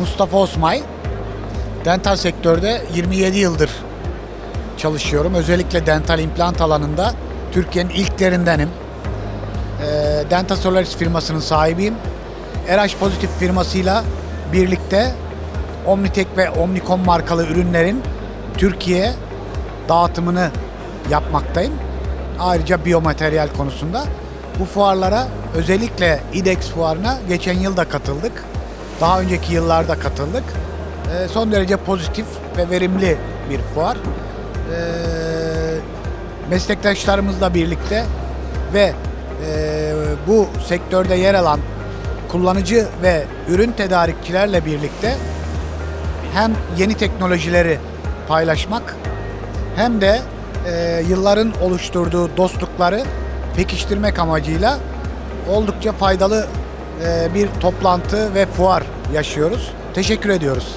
Mustafa Osmay. Dental sektörde 27 yıldır çalışıyorum. Özellikle dental implant alanında Türkiye'nin ilklerindenim. Ee, Denta Solaris firmasının sahibiyim. RH Pozitif firmasıyla birlikte Omnitek ve Omnicom markalı ürünlerin Türkiye dağıtımını yapmaktayım. Ayrıca biyomateryal konusunda. Bu fuarlara özellikle IDEX fuarına geçen yıl da katıldık. Daha önceki yıllarda katıldık. Ee, son derece pozitif ve verimli bir fuar. Ee, meslektaşlarımızla birlikte ve e, bu sektörde yer alan kullanıcı ve ürün tedarikçilerle birlikte hem yeni teknolojileri paylaşmak hem de e, yılların oluşturduğu dostlukları pekiştirmek amacıyla oldukça faydalı e, bir toplantı ve fuar yaşıyoruz. Teşekkür ediyoruz.